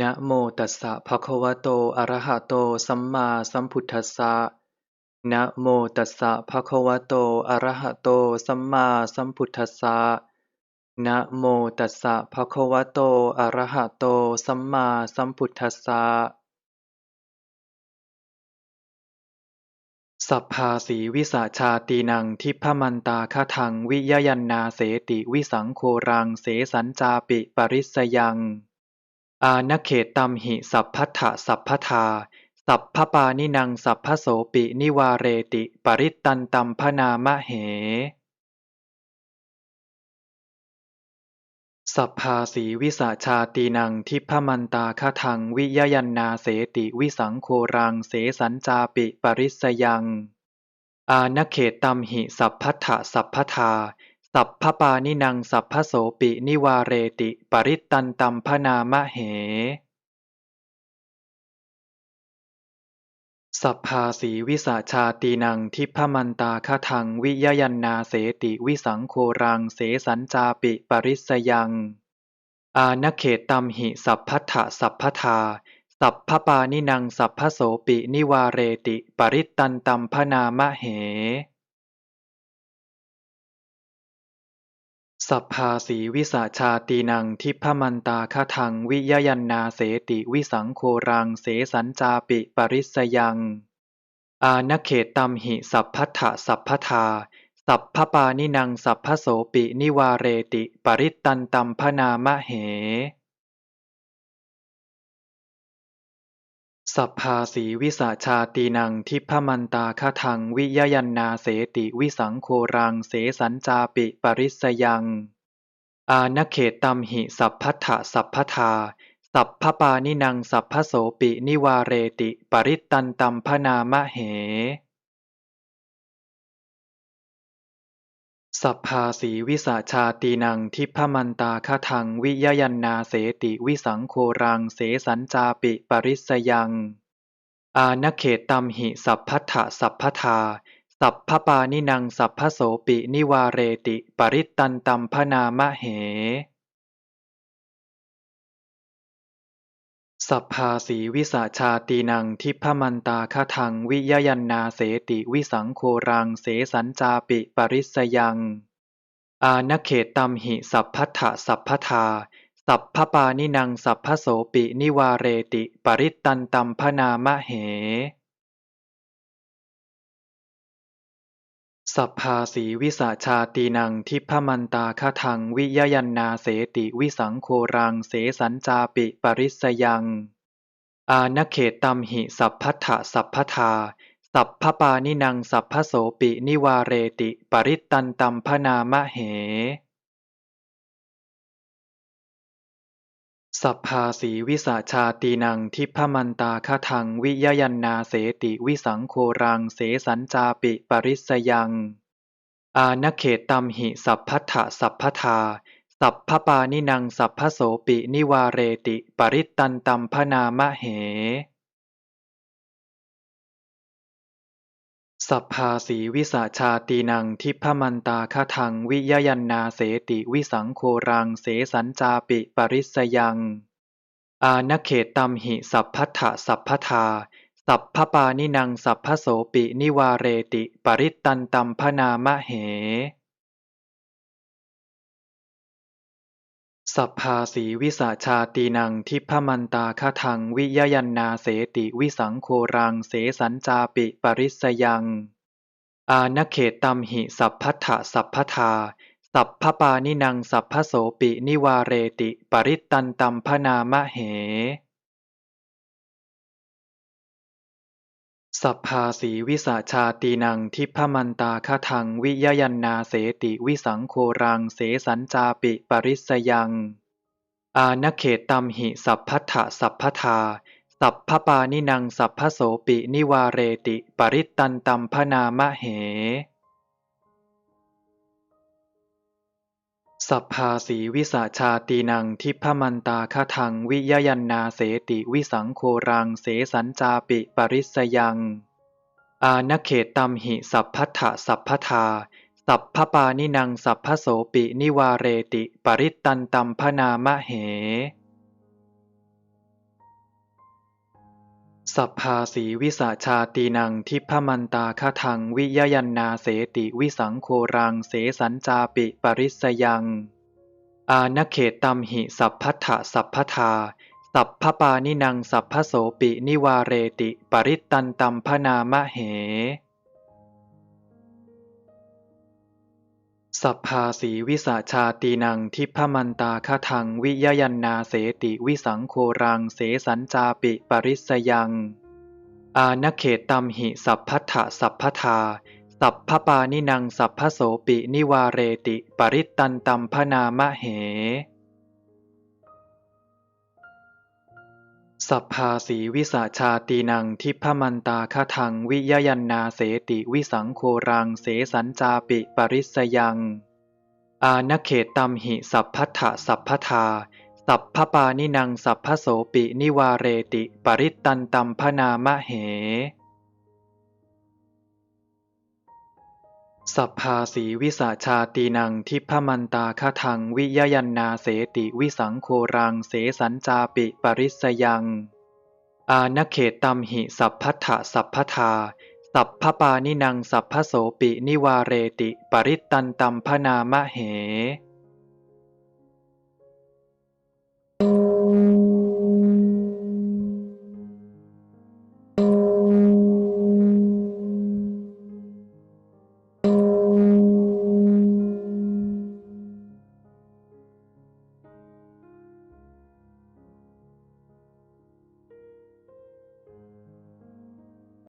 นะโมตัสสะภะคะวะโต อะระหะโต สัมมาสัมพุทธัสสะ นะโมตัสสะภะคะวะโต อะระหะโต สัมมาสัมพุทธัสสะ นะโมตัสสะภะคะวะโต อะระหะโต สัมมาสัมพุทธัสสะ สัพพาสีวิสาชาตีนังทิพมันตาคทังวิยยันนาเสติวิสังโครังเสสัญจาปิปริสยัง อานเขตตัมหิสัพพัทธะสัพพทา สัพพปานินังสัพพโสปินิวาเรติ ปริตตันตัมพนามะเห สัพพาสีวิสาชาตีนังทิพมันตาคทังวิยยันนาเสติวิสังโครังเสสัญจาปิปริสยัง อานเขตตัมหิสัพพัทธะสัพพทา สัพพปานินังสัพพโสปินิวาเรติปริตตันตัมพนามะเห สัพพาสีวิสาชาตีนังทิพมันตาคทังวิยยันนาเสติวิสังโครังเสสัญจาปิปริสยัง อานเขตตัมหิสัพพัทธสัพพทาสัพพปานินังสัพพโสปินิวาเรติปริตตันตัมพนามะเห สัพพาสีวิสาชาตีนังทิพมันตาคทังวิยยันนาเสติวิสังโครังเสสัญจาปิปริสยัง อาณเขตตัมหิสัพพัทธสัพพทา สัพพปานินังสัพพโสปินิวาเรติ ปริตตันตัมพนามะเห สัพพาสีวิสาชาตีนังทิพมันตาคทังวิยยันนาเสติวิสังโครังเสสัญจาปิปริสยัง อาณเขตตัมหิสัพพัทธสัพพทา สัพพปานินังสัพพโสปินิวาเรติ ปริตตันตัมพนามะเห สัพพาสีวิสาชาตีนังทิพมันตาคทังวิยยันนาเสติวิสังโครังเสสัญจาปิปริสยัง อาณเขตตัมหิสัพพัทธสัพพทา สัพพปานินังสัพพโสปินิวาเรติ ปริตตันตัมพนามะเห สัพพาสีวิสาชาตีนังทิพมันตาคทังวิยยันนาเสติวิสังโครังเสสัญจาปิปริสยัง อาณเขตตัมหิสัพพัทธสัพพทา สัพพปานินังสัพพโสปินิวาเรติ ปริตตันตัมพนามะเห สัพพาสีวิสาชาตีนังทิพมันตาคทังวิยยันนาเสติวิสังโครังเสสัญจาปิปริสยัง อาณเขตตัมหิสัพพัทธะสัพพทา สัพพปานินังสัพพโสปินิวาเรติ ปริตตันตัมพนามะเห สัพพาสีวิสาชาตีนังทิพมันตาคทังวิยยันนาเสติวิสังโครังเสสัญจาปิปริสยัง อาณเขตตัมหิสัพพัทธสัพพทา สัพพปานินังสัพพโสปินิวาเรติ ปริตตันตัมพนามะเห สัพพาสีวิสาชาตีนังทิพมันตาคทังวิยยันนาเสติวิสังโครังเสสัญจาปิปริสยัง อาณเขตตัมหิสัพพัทธสัพพทา สัพพปานินังสัพพโสปินิวาเรติ ปริตตันตัมพนามะเห สัพพาสีวิสาชาตีนังทิพมันตาคทังวิยยันนาเสติวิสังโครังเสสัญจาปิปริสยัง อาณเขตตัมหิสัพพัทธสัพพทา สัพพปานินังสัพพโสปินิวาเรติ ปริตตันตัมพนามะเห สัพพาสีวิสาชาตีนังทิพมันตาคทังวิยยันนาเสติวิสังโครังเสสัญจาปิปริสยัง อาณเขตตัมหิสัพพัทธสัพพทา สัพพปานินังสัพพโสปินิวาเรติ ปริตตันตัมพนามะเห สัพพาสีวิสาชาตีนังทิพมันตาคทังวิยยันนาเสติวิสังโครังเสสัญจาปิปริสยัง อาณเขตตัมหิสัพพัทธสัพพทา สัพพปานินังสัพพโสปินิวาเรติ ปริตตันตัมพนามะเห สัพพาสีวิสาชาตีนังทิพมันตาคทังวิยยันนาเสติวิสังโครังเสสัญจาปิปริสยัง อาณเขตัมหิสัพพัทธสัพพทา สัพพปานินังสัพพโสปินิวาเรติ ปริตตันตัมพนามะเห สัพพาสีวิสาชาตีนังทิพมันตาคทังวิยยันนาเสติวิสังโครังเสสัญจาปิปริสยัง อาณเขตัมหิสัพพัทธสัพพทา สัพพปานินังสัพพโสปินิวาเรติ ปริตตันตัมพนามะเห สัพพาสีวิสาชาตีนังทิพมันตาคทังวิยยันนาเสติวิสังโครังเสสัญจาปิปริสยัง อาณเขตัมหิสัพพัทธสัพพทา สัพพปานินังสัพพโสปินิวาเรติ ปริตตันตัมพนามะเห สัพพาสีวิสาชาตีนังทิพมันตาคทังวิยยันนาเสติวิสังโครังเสสัญจาปิปริสยัง อาณเขตัมหิสัพพัทธะสัพพทา สัพพปานินังสัพพโสปินิวาเรติ ปริตตันตัมพนามะเห